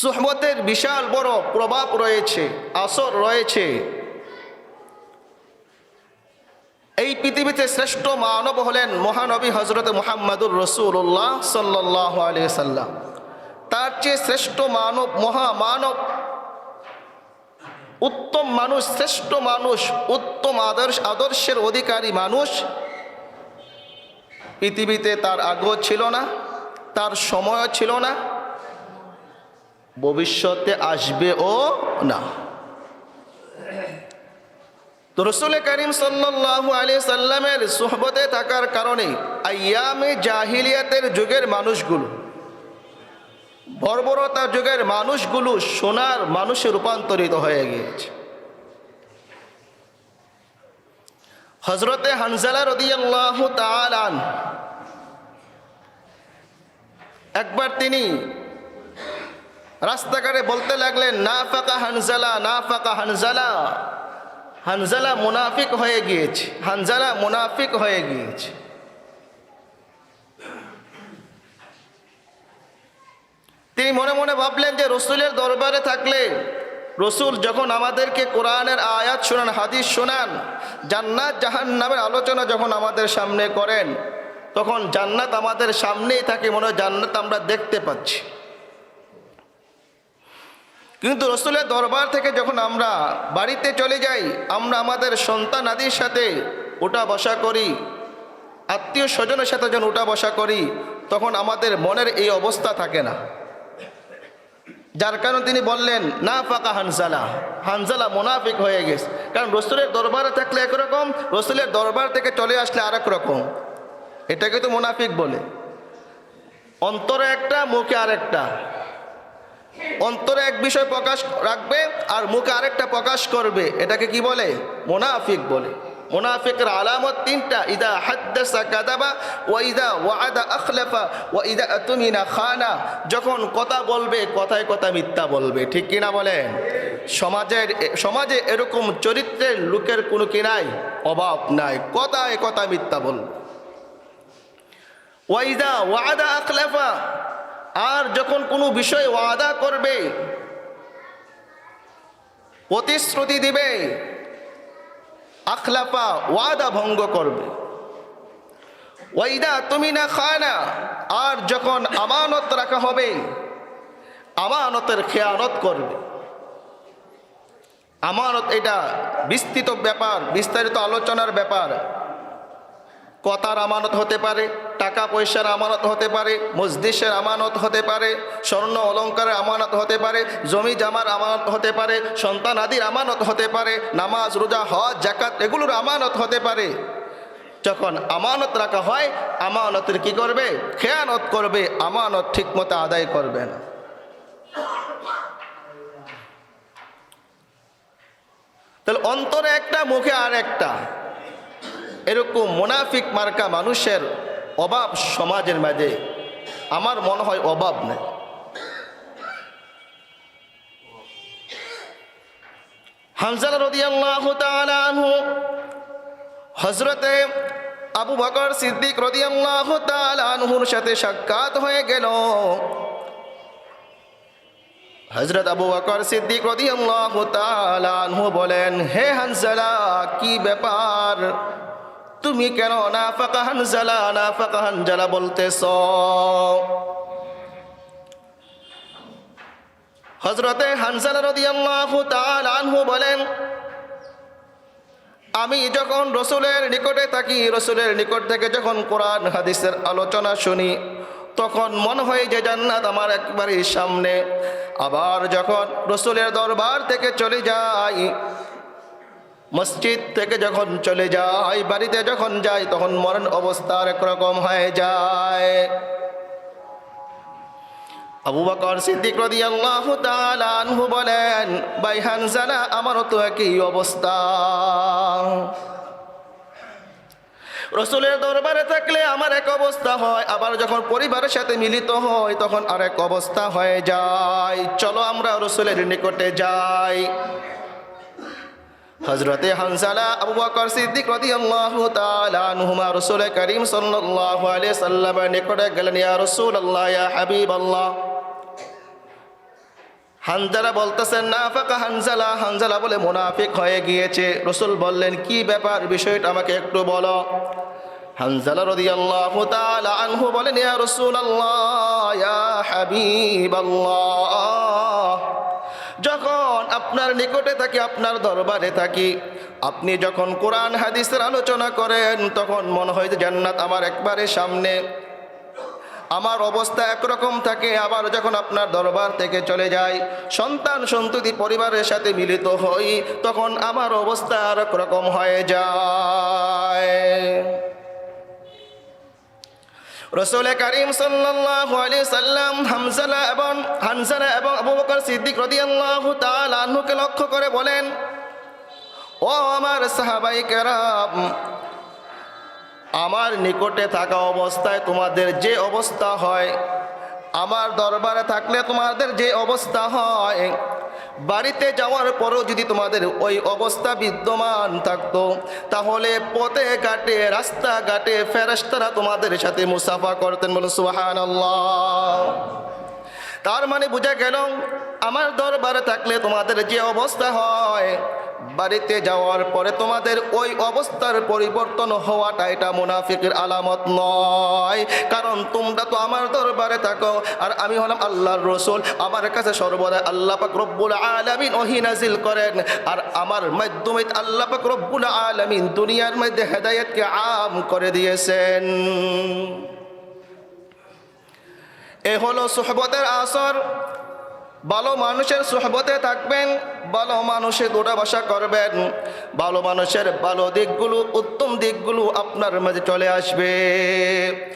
সুহবতের বিশাল বড় প্রভাব রয়েছে, আসর রয়েছে। এই পৃথিবীতে শ্রেষ্ঠ মানব হলেন মহানবী হজরত মোহাম্মদুর রসুল্লাহ সাল্লাহ সাল্লাম। তার চেয়ে শ্রেষ্ঠ মানব মহামানব উত্তম মানুষ, শ্রেষ্ঠ মানুষ, উত্তম আদর্শ, আদর্শের অধিকারী মানুষ পৃথিবীতে তার আগ্রহ ছিল না, তার সময় ছিল না ভবিষ্যতে আসবে ও না। তো করিম সাল্লাল্লাহু আলিয়া সাল্লামের সোহবতে থাকার কারণে আয়ামে জাহিলিয়াতের যুগের মানুষগুলো, বর্বরতা যুগের মানুষগুলো সোনার মানুষে রূপান্তরিত হয়ে গিয়েছে। হজরতে হানজালা রদিয়াল্লাহ তালান একবার তিনি রাস্তাঘাটে বলতে লাগলেন না ফাঁকা হানজালা না ফাঁকা হানজালা। হানজালা মুনাফিক হয়ে গিয়েছে। হানজালা মুনাফিক হয়ে গিয়েছে। তিনি মনে মনে ভাবলেন যে, রসুলের দরবারে থাকলে রসুল যখন আমাদেরকে কোরআনের আয়াত শোনান, হাদিস শোনান, জান্নাত জাহান নামের আলোচনা যখন আমাদের সামনে করেন, তখন জান্নাত আমাদের সামনেই থাকে, মনে হয় জান্নাত আমরা দেখতে পাচ্ছি। কিন্তু রসুলের দরবার থেকে যখন আমরা বাড়িতে চলে যাই, আমরা আমাদের সন্তান আদির সাথে ওটা বসা করি, আত্মীয় স্বজনের সাথে যখন উঠা বসা করি, তখন আমাদের মনের এই অবস্থা থাকে না। যার কারণে তিনি বললেন, না ফাঁকা হানজালা হানজালা মোনাফিক হয়ে গেছে। কারণ রসুলের দরবারে থাকলে একরকম, রসুলের দরবার থেকে চলে আসলে আরেক রকম এটাকে তো মুনাফিক বলে। অন্তরে একটা, মুখে আরেকটা। অন্তরে এক বিষয় প্রকাশ রাখবে আর মুখে আরেকটা প্রকাশ করবে। এটাকে কি বলে? মোনাফিক বলে। মোনাফিকের আলামত তিনটা। ইদা হাদ্দাসা কাদাবা ওয়া ইদা ওয়াদা আখলাফা ওয়া ইদা তুমিনা খানা। যখন কথা বলবে, কথায় কথা মিথ্যা বলবে। ঠিক কিনা বলেন? সমাজের সমাজে এরকম চরিত্রের লোকের কোনো কি নাই? অভাব নাই। কথায় কথা মিথ্যা বলবে। ওয়াইদা ওয়াদা আখলাফা আর যখন কোনো বিষয় ওয়াদা করবে, প্রতিশ্রুতি দিবে আখলাপা ওয়াদা ভঙ্গ করবে। ওয়াইদা তুমি না খানা, আর যখন আমানত রাখা হবে, আমানতের খেয়ানত করবে। আমানত এটা বিস্তৃত ব্যাপার, বিস্তারিত আলোচনার ব্যাপার। কথার আমানত হতে পারে, টাকা পয়সার আমানত হতে পারে মসজিষের আমানত হতে পারে, স্বর্ণ অলঙ্কারের আমানত হতে পারে, জমি জামার আমানত হতে পারে, সন্তান আদির আমানত হতে পারে, নামাজ, রোজা, হজ জাকাত এগুলোর আমানত হতে পারে। যখন আমানত রাখা হয়, আমানতের কি করবে? খেয়ানত করবে, আমানত ঠিকমতো আদায় করবে না। তাহলে অন্তরে একটা, মুখে আর একটা এরকম মোনাফিক মার্কা মানুষের অভাব সমাজের মাঝে আমার মনে হয় অভাব নেই। হানজাল রদিয়াল্লাহ আনহু হজরতে আবু বকর সিদ্দিক রদিয়াল্লাহ আনহুর সাথে সাক্ষাৎ হয়ে গেল। হজরত আবু বকর সিদ্দিক রদিয়াল্লাহ আনহু বলেন, হে হানজালা, কি ব্যাপার? তুমি কেন না ফাঁকা হানজালা না ফাঁকা হানজালা বলতেছ হজরতে তাআলা আনহু বলেন, আমি যখন রসুলের নিকটে থাকি, রসুলের নিকট থেকে যখন কোরআন, হাদিসের আলোচনা শুনি, তখন মনে হয় যে জান্নাত আমার একবারই সামনে। আবার যখন রসুলের দরবার থেকে চলে যাই মসজিদ থেকে যখন চলে যায়, বাড়িতে যখন যাই তখন মরণ অবস্থার একরকম হয়ে যায়। আবু বলেন আমারও তো একই অবস্থা। রসুলের দরবারে থাকলে আমার এক অবস্থা হয়, আবার যখন পরিবারের সাথে মিলিত হয়, তখন আরেক অবস্থা হয়ে যায়। চলো আমরা রসুলের নিকটে যাই। হজরতে হানসালা আবু বকর সিদ্দিক রাদিয়াল্লাহু তাআলা আনহুমা রাসূল করিম সাল্লাল্লাহু আলাইহি সাল্লামের নিকটে গেলেন, ইয়া রাসূলুল্লাহ, ইয়া হাবিবাল্লাহ। হানজালা বলতেছেন না ফাঁকা হানজালা। হানজালা বলে, মুনাফিক হয়ে গিয়েছে। রসুল বললেন, কি ব্যাপার? বিষয়টা আমাকে একটু বলো। হানজালা রাদিয়াল্লাহু তাআলা আনহু বলেন, ইয়া রাসূলুল্লাহ, ইয়া হাবিবাল্লাহ। যখন আপনার নিকটে থাকি, আপনার দরবারে থাকি, আপনি যখন কোরআন, হাদিসের আলোচনা করেন, তখন মনে হয় যে জান্নাত আমার একবারে সামনে। আমার অবস্থা একরকম থাকে, আবার যখন আপনার দরবার থেকে চলে যাই, সন্তান, সন্ততি, পরিবারের সাথে মিলিত হই, তখন আমার অবস্থা আর রকম হয়ে যায়। রসুল করিম সাল্লাল্লাহু আলাইহি সাল্লাম হামজালা এবং হানজালা এবং আবু বকর সিদ্দিক রাদিয়াল্লাহু আনহুকে লক্ষ্য করে বলেন, ও আমার সাহাবাই কেরাম, আমার নিকটে থাকা অবস্থায় তোমাদের যে অবস্থা হয়, আমার দরবারে থাকলে তোমাদের যে অবস্থা হয় বাড়িতে যাওয়ার পরও যদি তোমাদের ওই অবস্থা বিদ্যমান থাকতো, তাহলে পথে ঘাটে রাস্তাঘাটে ফেরাস্তারা তোমাদের সাথে মুসাফা করতেন বলে সুহান তার মানে বোঝা গেল, আমার দরবারে থাকলে তোমাদের যে অবস্থা হয় বাড়িতে যাওয়ার পরে তোমাদের ওই অবস্থার পরিবর্তন হওয়াটা এটা মুনাফিকের আলামত নয়। কারণ তোমরা তো আমার দরবারে থাকো, আর আমি হলাম আল্লাহর রসুল। আমার কাছে সর্বদা আল্লাহ পাক রব্বুল আলামিন নাজিল করেন। আর আমার মাধ্যমে আল্লাহ পাক রব্বুল আলামিন দুনিয়ার মধ্যে হেদায়েতকে আম করে দিয়েছেন। এ হলো সোহবতের আসর। ভালো মানুষের সোহবতে থাকবেন ভালো মানুষের দৌড়াবাসা করবেন ভালো মানুষের ভালো দিকগুলো উত্তম দিকগুলো আপনার মাঝে চলে আসবে।